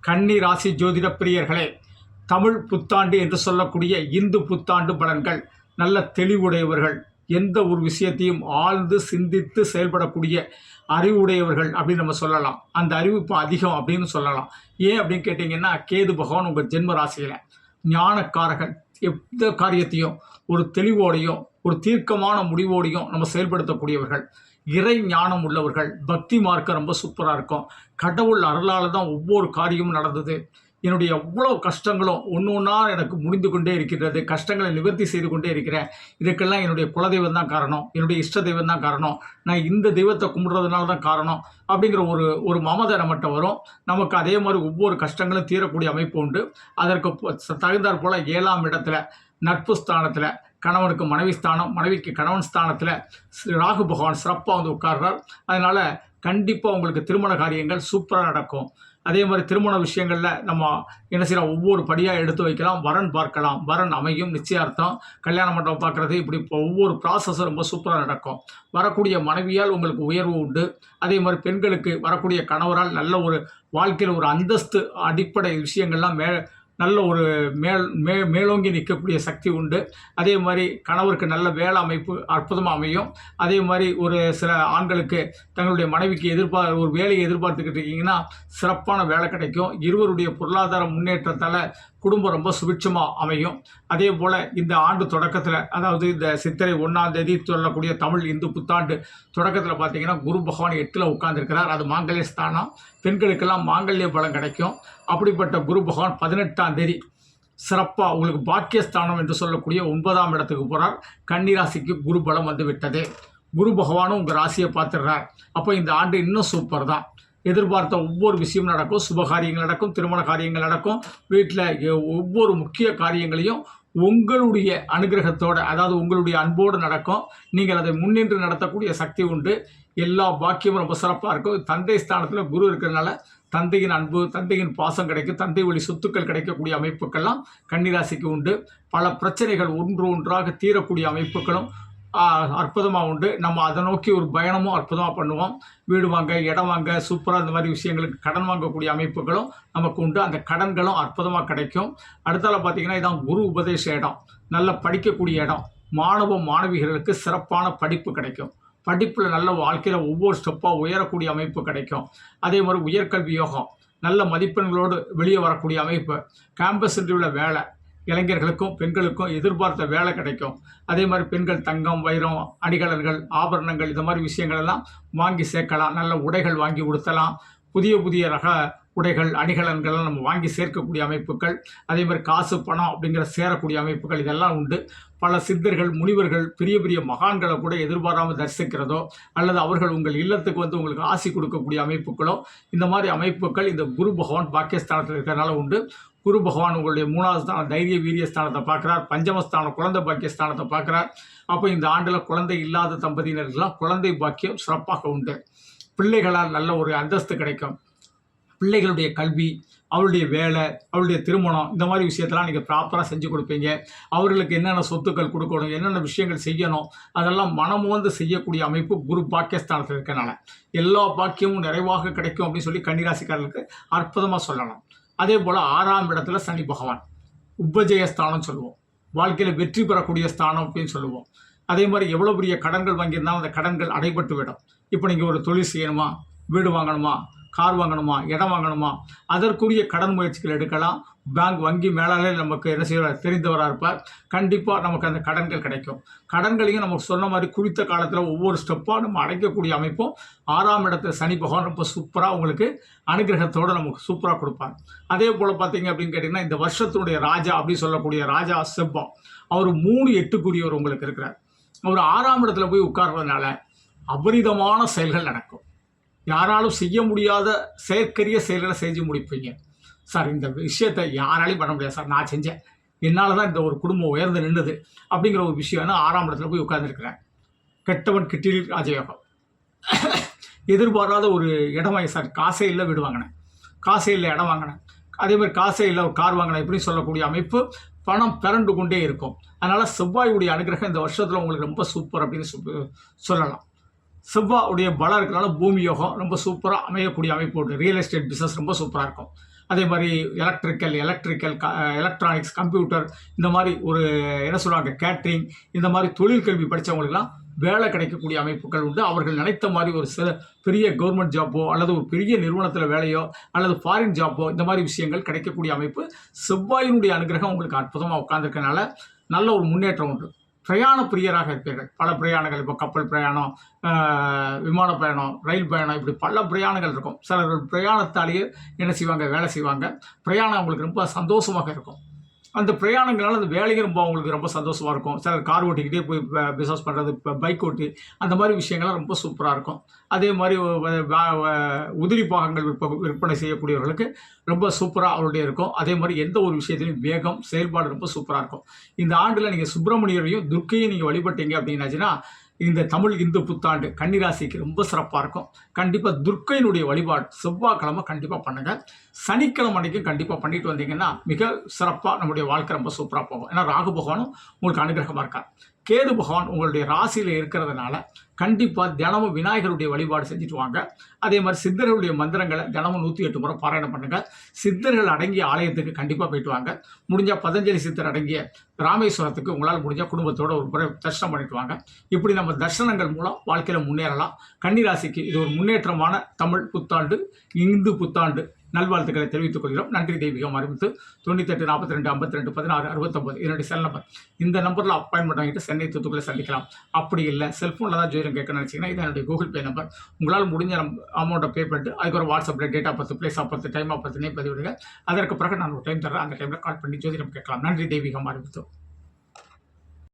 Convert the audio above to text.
கன்னி ராசி ஜோதிட பிரியர்களே தமிழ் புத்தாண்டு என்று சொல்லக்கூடிய இந்து புத்தாண்டு பலன்கள் நல்ல தெளிவுடையவர்கள் எந்த ஒரு விஷயத்தையும் ஆழ்ந்து சிந்தித்து செயல்படக்கூடிய அறிவுடையவர்கள் அப்படின்னு நம்ம சொல்லலாம். அந்த அறிவு இப்போ அதிகம் அப்படின்னு சொல்லலாம். ஏன் அப்படின்னு கேட்டிங்கன்னா கேது பகவான் உங்கள் ஜென்ம ராசியில். ஞானக்காரகன் எந்த காரியத்தையும் ஒரு தெளிவோடையும் ஒரு தீர்க்கமான முடிவோடையும் நம்ம செயல்படுத்தக்கூடியவர்கள். இறை ஞானம் உள்ளவர்கள் பக்தி மார்க்கம் ரொம்ப சூப்பராக இருக்கும். கடவுள் அருளால் தான் ஒவ்வொரு காரியமும் நடந்தது. என்னுடைய எவ்வளோ கஷ்டங்களும் ஒன்று ஒன்றா எனக்கு முடிந்து கொண்டே இருக்கிறது கஷ்டங்களை நிவர்த்தி செய்து கொண்டே இருக்கிறேன். இதுக்கெல்லாம் என்னுடைய குலதெய்வம் தான் காரணம். என்னுடைய இஷ்ட தெய்வம் தான் காரணம். நான் இந்த தெய்வத்தை கும்பிட்றதுனால தான் காரணம் அப்படிங்கிற ஒரு ஒரு மமதை நம்மகிட்ட வரும். நமக்கு அதே மாதிரி ஒவ்வொரு கஷ்டங்களும் தீரக்கூடிய அமைப்பு உண்டு. அதற்கு தகுந்தாற் போல் ஏழாம் இடத்துல நட்பு ஸ்தானத்தில் கணவனுக்கு மனைவி ஸ்தானம் மனைவிக்கு கணவன் ஸ்தானத்தில் ராகு பகவான் சிறப்பாக வந்து உட்கார்றார். அதனால் கண்டிப்பாக உங்களுக்கு திருமண காரியங்கள் சூப்பராக நடக்கும். அதே மாதிரி திருமண விஷயங்களில் நம்ம என்ன செய்யலாம் ஒவ்வொரு படியாக எடுத்து வைக்கலாம். வரன் பார்க்கலாம். வரன் அமையும் நிச்சயார்த்தம். கல்யாண மண்டபம் பார்க்குறது இப்படி இப்போ ஒவ்வொரு ப்ராசஸும் ரொம்ப சூப்பராக நடக்கும். வரக்கூடிய மனைவியால் உங்களுக்கு உயர்வு உண்டு. அதே மாதிரி பெண்களுக்கு வரக்கூடிய கணவரால் நல்ல ஒரு வாழ்க்கையில் ஒரு அந்தஸ்து அடிப்படை விஷயங்கள்லாம் மே நல்ல ஒரு மேல் மே மேலோங்கி நிற்கக்கூடிய சக்தி உண்டு. அதே மாதிரி கணவருக்கு நல்ல வேலை அமைப்பு அற்புதமாக அமையும். அதே மாதிரி ஒரு சில ஆண்களுக்கு தங்களுடைய மனைவிக்கு எதிர்பார் ஒரு வேலையை எதிர்பார்த்துக்கிட்டு இருக்கீங்கன்னா சிறப்பான வேலை கிடைக்கும். இருவருடைய பொருளாதார முன்னேற்றத்தால் குடும்பம் ரொம்ப சுபிட்சமாக அமையும். அதே போல் இந்த ஆண்டு தொடக்கத்தில் அதாவது இந்த சித்திரை ஒன்றாம் தேதி சொல்லக்கூடிய தமிழ் இந்து புத்தாண்டு தொடக்கத்தில் பார்த்தீங்கன்னா குரு பகவான் எட்டில் உட்கார்ந்துருக்கிறார். அது மாங்கல்ய ஸ்தானம். பெண்களுக்கெல்லாம் மாங்கல்ய பலம் கிடைக்கும். அப்படிப்பட்ட குரு பகவான் பதினெட்டாம் தேதி சிறப்பாக உங்களுக்கு பாக்கியஸ்தானம் என்று சொல்லக்கூடிய ஒன்பதாம் இடத்துக்கு போகிறார் கன்னிராசிக்கு குரு பலம் வந்து விட்டது. குரு பகவானும் உங்கள் ராசியை பார்த்துடுறார். அப்போ இந்த ஆண்டு இன்னும் சூப்பர் தான் எதிர்பார்த்த ஒவ்வொரு விஷயமும் நடக்கும். சுபகாரியங்கள் நடக்கும் திருமண காரியங்கள் நடக்கும். வீட்டில் ஒவ்வொரு முக்கிய காரியங்களையும் உங்களுடைய அனுகிரகத்தோடு அதாவது உங்களுடைய அன்போடு நடக்கும். நீங்கள் அதை முன்னின்று நடத்தக்கூடிய சக்தி உண்டு. எல்லா பாக்கியமும் ரொம்ப சிறப்பாக இருக்கும். தந்தை ஸ்தானத்தில் குரு இருக்கிறதுனால தந்தையின் அன்பு தந்தையின் பாசம் கிடைக்கும். தந்தை வழி சொத்துக்கள் கிடைக்கக்கூடிய அமைப்புக்கெல்லாம் கன்னிராசிக்கு உண்டு. பல பிரச்சனைகள் ஒன்று ஒன்றாக தீரக்கூடிய அமைப்புகளும் அற்புதமாக உண்டு. நம்ம அதை நோக்கி ஒரு பயணமும் அற்புதமாக பண்ணுவோம். வீடு வாங்க இடம் வாங்க சூப்பராக இந்த மாதிரி விஷயங்களுக்கு கடன் வாங்கக்கூடிய அமைப்புகளும் நமக்கு உண்டு. அந்த கடன்களும் அற்புதமாக கிடைக்கும். அடுத்தால பார்த்தீங்கன்னா இதான் குரு உபதேச இடம். நல்ல படிக்கக்கூடிய இடம். மாணவ மாணவிகளுக்கு சிறப்பான படிப்பு கிடைக்கும். படிப்பில் நல்ல வாழ்க்கையில் ஒவ்வொரு ஸ்டெப்பாக உயரக்கூடிய அமைப்பு கிடைக்கும். அதே மாதிரி உயர்கல்வி யோகம். நல்ல மதிப்பெண்களோடு வெளியே வரக்கூடிய அமைப்பு. கேம்பஸ் இன்டர்வியூவில் வேலை. இளைஞர்களுக்கும் பெண்களுக்கும் எதிர்பார்த்த வேலை கிடைக்கும். அதே மாதிரி பெண்கள் தங்கம் வைரம் அணிகலன்கள் ஆபரணங்கள் இந்த மாதிரி விஷயங்கள் எல்லாம் வாங்கி சேர்க்கலாம். நல்ல உடைகள் வாங்கி உடுத்தலாம். புதிய புதிய ரக உடைகள் அணிகலன்கள்லாம் நம்ம வாங்கி சேர்க்கக்கூடிய அமைப்புகள் அதே மாதிரி காசு பணம் அப்படிங்கிற சேரக்கூடிய அமைப்புகள் இதெல்லாம் உண்டு. பல சித்தர்கள் முனிவர்கள் பெரிய பெரிய மகான்களை கூட எதிர்பாராமல் தரிசிக்கிறதோ அல்லது அவர்கள் உங்கள் இல்லத்துக்கு வந்து உங்களுக்கு ஆசி கொடுக்கக்கூடிய அமைப்புகளோ இந்த மாதிரி அமைப்புகள் இந்த குரு பகவான் பாக்கியஸ்தானத்தில் இருக்கிறதுனால உண்டு. குரு பகவான் உங்களுடைய மூணாவது ஸ்தானம் தைரிய வீரிய ஸ்தானத்தை பார்க்குறார். பஞ்சமஸ்தானம் குழந்தை பாக்கிய ஸ்தானத்தை பார்க்குறார். அப்போ இந்த ஆண்டில் குழந்தை இல்லாத தம்பதியினருக்கெல்லாம் குழந்தை பாக்கியம் சிறப்பாக உண்டு. பிள்ளைகளால் நல்ல ஒரு அந்தஸ்து கிடைக்கும். பிள்ளைகளுடைய கல்வி அவருடைய வேலை அவருடைய திருமணம் இந்த மாதிரி விஷயத்தெல்லாம் நீங்கள் ப்ராப்பராக செஞ்சு கொடுப்பீங்க. அவர்களுக்கு என்னென்ன சொத்துக்கள் கொடுக்கணும் என்னென்ன விஷயங்கள் செய்யணும் அதெல்லாம் மனமோந்து செய்யக்கூடிய அமைப்பு குரு பாக்கியஸ்தானத்தில் இருக்கனால எல்லா பாக்கியமும் நிறைவாக கிடைக்கும் அப்படின்னு சொல்லி கன்னிராசிக்காரர்களுக்கு அற்புதமாக சொல்லலாம். அதே போல் ஆறாம் இடத்துல சனி பகவான். உபஜயஸ்தானம் சொல்லுவோம். வாழ்க்கையில் வெற்றி பெறக்கூடிய ஸ்தானம் அப்படின்னு சொல்லுவோம். அதே மாதிரி எவ்வளோ பெரிய கடன்கள் வாங்கியிருந்தாலும் அந்த கடன்கள் அடைபட்டு விடும். இப்போ நீங்கள் ஒரு தொழில் செய்யணுமா? வீடு வாங்கணுமா? கார் வாங்கணுமா? இடம் வாங்கணுமா? அதற்குரிய கடன் முயற்சிகள் எடுக்கலாம். பேங்க் வங்கி மேலாளர் நமக்கு என்ன செய்வார்? தெரிந்தவராக இருப்பார் கண்டிப்பாக நமக்கு அந்த கடன்கள் கிடைக்கும். கடன்களையும் நமக்கு சொன்ன மாதிரி குறித்த காலத்தில் ஒவ்வொரு ஸ்டெப்பாக நம்ம அடைக்கக்கூடிய அமைப்பும் ஆறாம் இடத்துல சனி பகவான் ரொம்ப சூப்பராக உங்களுக்கு அனுகிரகத்தோடு நமக்கு சூப்பராக கொடுப்பார். அதே போல் பார்த்தீங்க அப்படின்னு கேட்டிங்கன்னா இந்த வருஷத்தினுடைய ராஜா அப்படின்னு சொல்லக்கூடிய ராஜா செவ்வா அவர் மூணு எட்டுக்குரியவர் உங்களுக்கு இருக்கிறார். அவர் ஆறாம் இடத்துல போய் உட்கார்றதுனால அபரிதமான செயல்கள் நடக்கும். யாராலும் செய்ய முடியாத செயற்கரிய செயல்களை செஞ்சு முடிப்பீங்க. சார் இந்த விஷயத்தை யாராலையும் பண்ண முடியாது சார். நான் செஞ்சேன். என்னால் தான் இந்த ஒரு குடும்பம் உயர்ந்து நின்றுது அப்படிங்கிற ஒரு விஷயம்னா ஆறாம் இடத்துல போய் உட்காந்துருக்கிறேன் கெட்டவன் கிட்டில் ராஜயோகம். எதிர்பாராத ஒரு இடம் வாங்கி சார் காசே இல்லை வீடு வாங்கினேன். காசே இல்லை இடம் வாங்கினேன். அதே மாதிரி காசே இல்லை ஒரு கார் வாங்கினேன் இப்படி சொல்லக்கூடிய அமைப்பு பணம் பிறண்டு கொண்டே இருக்கும். அதனால் செவ்வாயுடைய அனுகிரகம் இந்த வருஷத்தில் உங்களுக்கு ரொம்ப சூப்பர் அப்படின்னு சொ- சொல்லலாம். செவ்வாயுடைய பலம் இருக்கிறனால பூமி யோகம் ரொம்ப சூப்பராக அமையக்கூடிய அமைப்பு ரியல் எஸ்டேட் பிஸ்னஸ் ரொம்ப சூப்பராக இருக்கும். அதே மாதிரி எலக்ட்ரிக்கல் எலக்ட்ரிக்கல் எலக்ட்ரானிக்ஸ் கம்ப்யூட்டர் இந்த மாதிரி ஒரு என்ன சொல்லுவாங்க கேட்ரிங் இந்த மாதிரி தொழில் கல்வி படித்தவங்களுக்குலாம் வேலை கிடைக்கக்கூடிய அமைப்புகள் உண்டு. அவர்கள் நினைத்த மாதிரி ஒரு சில பெரிய கவர்மெண்ட் ஜாப்போ அல்லது ஒரு பெரிய நிறுவனத்தில் வேலையோ அல்லது ஃபாரின் ஜாப்போ இந்த மாதிரி விஷயங்கள் கிடைக்கக்கூடிய அமைப்பு செவ்வாயினுடைய அனுகிரகம் உங்களுக்கு அற்புதமாக உட்காந்துருக்கனால நல்ல ஒரு முன்னேற்றம் உண்டு. பிரயாண பிரியராக இருப்பீர்கள். பல பிரயாணங்கள் இப்போ கப்பல் பிரயாணம் விமான பயணம் ரயில் பயணம் இப்படி பல பிரயாணங்கள் இருக்கும். சிலர்கள் பிரயாணத்தாலேயே என்ன செய்வாங்க? வேலை செய்வாங்க. பிரயாணம் அவங்களுக்கு ரொம்ப சந்தோஷமாக இருக்கும். அந்த பிரயாணங்களால் அந்த வேலையும் ரொம்ப அவங்களுக்கு ரொம்ப சந்தோஷமாக இருக்கும். சிலர் கார் ஓட்டிக்கிட்டே போய் பிஸ்னஸ் பண்ணுறது இப்போ பைக் ஓட்டி அந்த மாதிரி விஷயங்கள்லாம் ரொம்ப சூப்பராக இருக்கும். அதே மாதிரி உதிரி பாகங்கள் விற்ப விற்பனை செய்யக்கூடியவர்களுக்கு ரொம்ப சூப்பராக அவருடைய இருக்கும். அதே மாதிரி எந்த ஒரு விஷயத்திலையும் வேகம் செயல்பாடு ரொம்ப சூப்பராக இருக்கும். இந்த ஆண்டில் நீங்கள் சுப்பிரமணியரையும் துர்க்கையும் நீங்கள் வழிபட்டீங்க அப்படின்னாச்சுன்னா இந்த தமிழ் இந்து புத்தாண்டு கன்னிராசிக்கு ரொம்ப சிறப்பாக இருக்கும். கண்டிப்பாக துர்க்கையினுடைய வழிபாடு செவ்வாய்க்கிழமை கண்டிப்பாக பண்ணுங்கள் சனிக்கிழமை அன்றைக்கும் கண்டிப்பாக பண்ணிட்டு வந்தீங்கன்னா மிக சிறப்பாக நம்முடைய வாழ்க்கை ரொம்ப சூப்பராக போகும். ஏன்னா ராகு பகவானும் உங்களுக்கு அனுகிரகமாக இருக்கார். கேது பகவான் உங்களுடைய ராசியில் இருக்கிறதுனால கண்டிப்பாக தினமும் விநாயகருடைய வழிபாடு செஞ்சுட்டு வாங்க. அதே மாதிரி சித்தர்களுடைய மந்திரங்களை தினமும் நூற்றி எட்டு முறை பாராயணம் பண்ணுங்கள் சித்தர்கள் அடங்கிய ஆலயத்துக்கு கண்டிப்பாக போயிட்டு வாங்க. முடிஞ்சால் பதஞ்சலி சித்தர் அடங்கிய ராமேஸ்வரத்துக்கு உங்களால் முடிஞ்சால் குடும்பத்தோடு ஒரு முறை தரிசனம் பண்ணிட்டு வாங்க. இப்படி நம்ம தர்ஷனங்கள் மூலம் வாழ்க்கையில் முன்னேறலாம். கன்னிராசிக்கு இது ஒரு முன்னேற்றமான தமிழ் புத்தாண்டு இந்து புத்தாண்டு. நல்வாழ்த்துக்களை தெரிவித்துக் கொள்கிறோம். நன்றி தெய்வீகம் அறிவித்து தொண்ணூத்தெட்டு நாற்பத்தி ரெண்டு ஐம்பத்தி ரெண்டு பதினாறு அறுபத்தொம்பது. என்னுடைய செல் நம்பர் இந்த நம்பரில் அப்பாயின்மெண்ட் வாங்கிட்டு சென்னை தூத்துக்குள்ளே சந்திக்கலாம். அப்படி இல்லை. செல்ஃபோனில் தான் ஜோதிடம் கேட்க நினச்சிங்கன்னா இது என்னுடைய கூகுள் பே நம்பர் உங்களால் முடிஞ்ச அமௌண்ட்டை பே பண்ணிட்டு அதுக்கு ஒரு வாட்ஸ்அப்பில் date of birth place of birth time of birth பதிவிடுங்க. அதற்கு பிறகு நான் ஒரு டைம் தரேன் அந்த டைமில் கால் பண்ணி ஜோதிடம் கேட்கலாம். நன்றி தெய்வீகம் அறிவித்தோம்